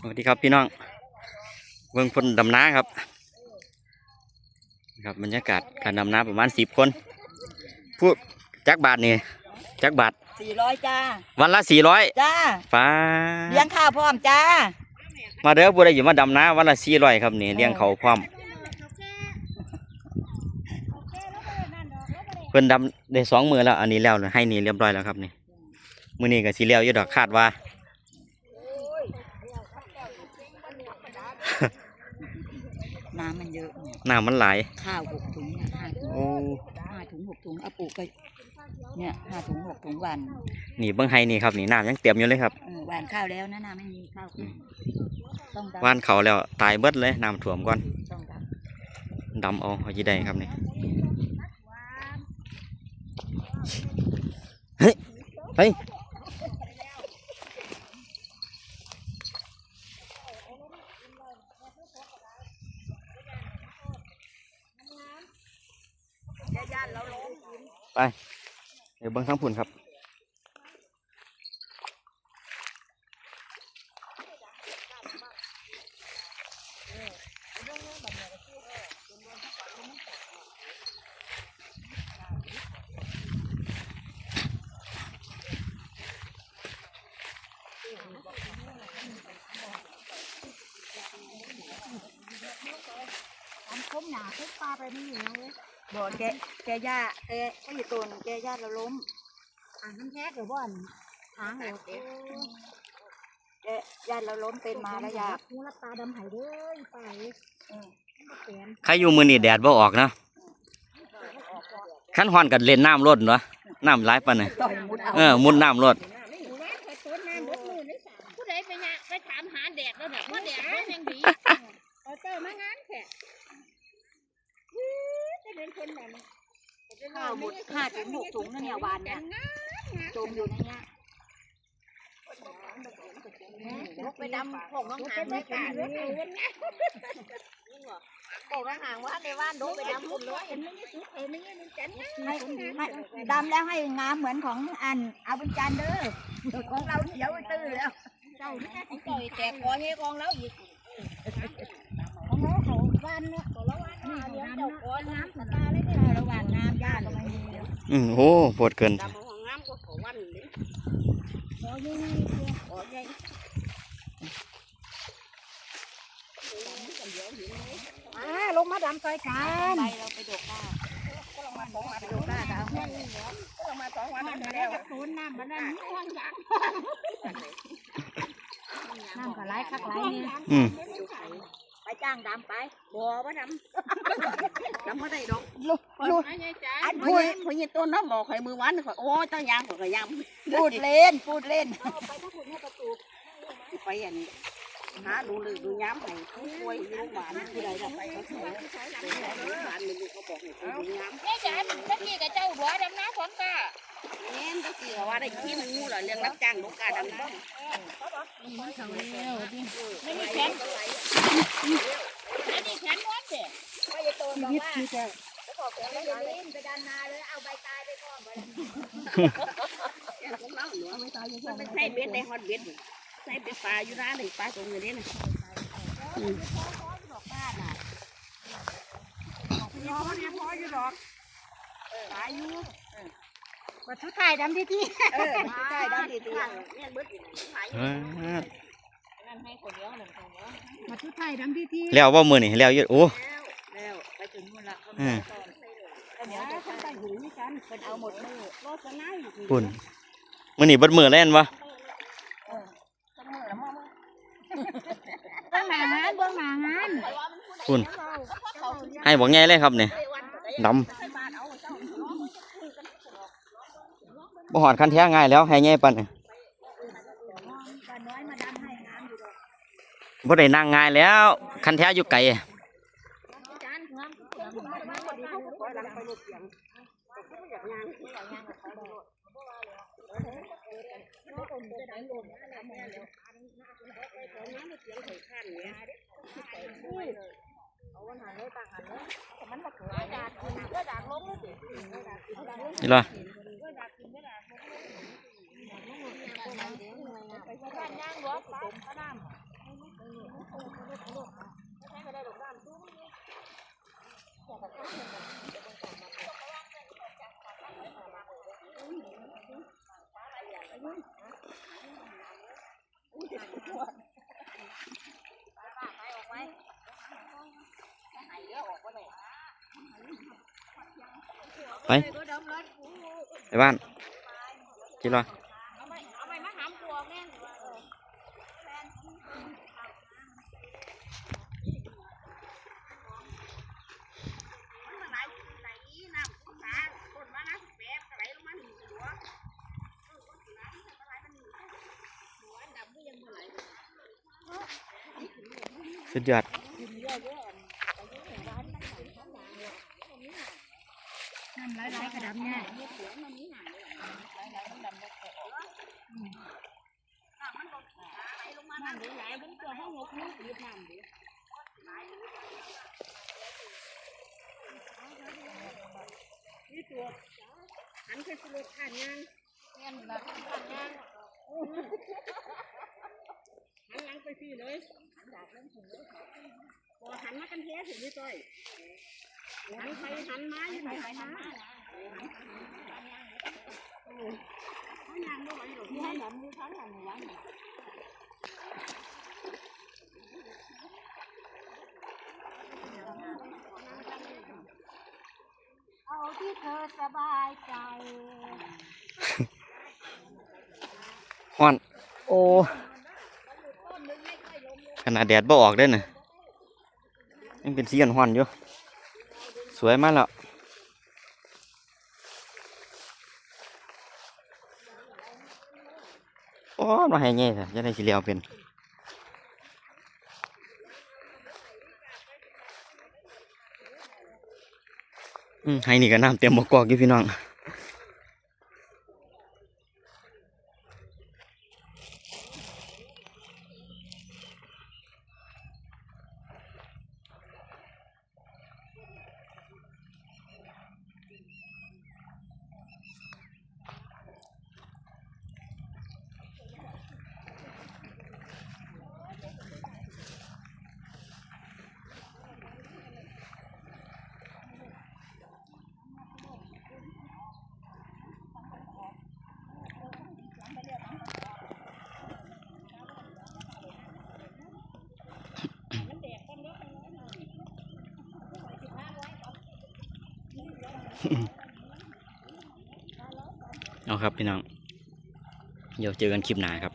สวัสดีครับพี่น้องเบื้องพนดำน้าครับครับบรรยากาศการดำน้าประมาณสิบคนพูดจักบาทนี่จักบาทสี่ร้อยจ้าวันละสี่ร้อยจ้าฟ้าเลี้ยงข้าวพร้อมจ้ามาเด้อบุได้อยู่มาดำน้าวันละสี่ร้อยครับนี่เลี้ยงเขาพร้อม พิ่นดำได้สองมือแล้ว อันนี้แล้วให้นี่เรียบร้อยแล้วครับนี่มือนี้ก็สีเลี้ยวอยู่ดอกคาดว่าน้ำมันเยอะเนี่ยน้ำมันไหลายข้าวหกถุงเนี่ยห้าถุงโอ้ห้าถุงหกถุงเอาปลูกไปเนี่ยห้าถุงหกถุงวัน นี่เบิ้งไห้นี่ครับนี่น้ำยังเต็มอยู่เลยครับเออหวานข้าวแล้วนะน้ำไม่มีข้าวกินต้องดำว่านเขาแล้วตายเบิดเลยน้ำท่วมก่อนต้องดดำเอาเอาจีได้ครับนี่ เฮ้ยไปไปเดี๋ยวเบิ้งทั้งผุนครับ คมหนาคุกปลาไปนี่อยู่นะเว้ยบอกแกแกย่าแกก็อยู่ตัวหนึ่งแกญาติเราล้มอ่างน้ำแท้หรือว่าทางเหรอแกญาติเราล้มเป็นมาแล้วยาหูรับตาดำหายเลยไปเออแขนใครอยู่มือนี่แดดบ่ออกเนาะขั้นหอนกันเล่นน้ำรดเนาะน้ำไหลายปานน่ะต่อยมุดเอาเออมุดน้ำรดหมู่บ้านเคยต้นน้ำรถมือเลยสามผู้ใดไปเนี่ยไปถามหาแดดแล้วเนี่ยว่าแดดว่าแห่งดีเอาเจอมางานแค่จะเป็นคนนั้น ข้าวหมดห้าถุงหกถุงนั่นเนี่ยวานเนี่ยจมอยู่ในเนี้ยลุกไปดำของน้องหางไม่กล้าเลยของน้องหางว่าในบ้านลุกไปดำคุณเลยเห็นไม่ได้สุดเออไม่ได้มันจันนะให้ให้ดำแล้วให้งามเหมือนของอันอาบุญจันทร์เด้อของเราเขียวตื้อแล้วเจ้าเนี่ยของต่อยแตกคอเฮกองแล้วอีกของเรา เขาบ้านเนี่ยของเราบ้านเนี่ยเลี้ยงเจ้าก้อนน้ำสตาเลยเนี่ยระหว่างน้ำญาติก็ไม่มีอืมโอ้ปวดเกินดำของงามก็ของวันนี้ขอยังไงขอใหญ่อ่าลงมาดำซอยกันไปเราไปดกก้าไปดกก้าเอามาสองวันน้ำมามาแล้แล้ววกระตูนน้ำมาแล้วนี่ว่างยางน้ำก็ไหลคักไหลเนี่ยอืมไปจ้างดำไปบ่ว่าดำดำมาได้ดอกลูกลูกอันผู้พูดยินต้นน้ำบอกใครมือวันข่อยโอ้ตั้งยางข่อยก็ยำพูดเล่นพูดเล่นสิไปอันหาดูลือดูย้ำให้ผู้ป่วยอยู่โรงพยาบาลผู้ใดจะไปเขาใช้โรงพยาบาลมันเขาบอกให้ไปดูย้ำยายจ๋าตะกี้กับเจ้าบัวดำน้ำฝนก็ แม่นตะกี้ว่าได้ขี้มันงูเหรอเรื่องรับจ้างลูกกาดำน้ไม่มีแขนไม่มีแขนม้วนเด็ยึดยึดเจ้าไปดันนาเลยเอาใบตายไปก่อนำของเราหนูไม่ตายมันเป็นใส่เบ็ดในฮอตเบ็ดใส่เบ็ดปลาอยู่ร้านหนึ่งปลาตรงนี้นะมา ทุกทายดำที่ที่เออใช่ดันดีเนี่ยเบ็ดอยู่ไหนอ่านั่นให้คนเดียวหนึ่งคนเดียวมาทุกทายดำที่ที่แล้วว่ามือนี่แล้วอยืดโอ้แล้วไปถึงนู่นละเขาอืมเดี๋ยวจะไปหูนี่กันเป็นเอาหมดมือรถจะนั่งปุ่นมือนี่เบิดมือเล่นวะเบื้องหน้างานเบื้องหน้างานปุ่นให้บอกไงเลยครับเนี่ยดำ บ่หอดคันแท้ง่ายแล้วให้ไงปันเนี่ยป้าน้อยมาดันบ่ได้นั่งง่ายแล้ว คันแท้อยู่ไกลนี่ล่ะ ย่างหลวงป้าป้าน้ำ ไปไปบ้านกินรอ เอา สุดยอดน้ำไหลๆกระดำเนี่ยน้ำไหลๆบนตัวห้องหกนิ้วหยิบน้ำดิหันไปสุดขันยังแม่นแบบข้างย่าง หันหลังไปพี่เลยพอหันมากันแท้ถึงนี่ต้อยหันไปหันมาอยู่ไหนหันมาเขายางไม่ไหวหรอกมีให้หลำมีทั้งหลำหลำเอาที่เธอสบายใจฮ้อน โอ้ ขนาดแดดบ่ออกเด้อน่ะยังเป็นสีฮ้อนๆอยู่ สวยมากแล้วโอ้มาให้แง่ซะจะได้สิเลียวเป็นอืมให้นี่ก็น้ำเต็มบ่กอกอยู่พี่น้อง เอาครับพี่น้อง เดี๋ยวเจอกันคลิปหน้าครับ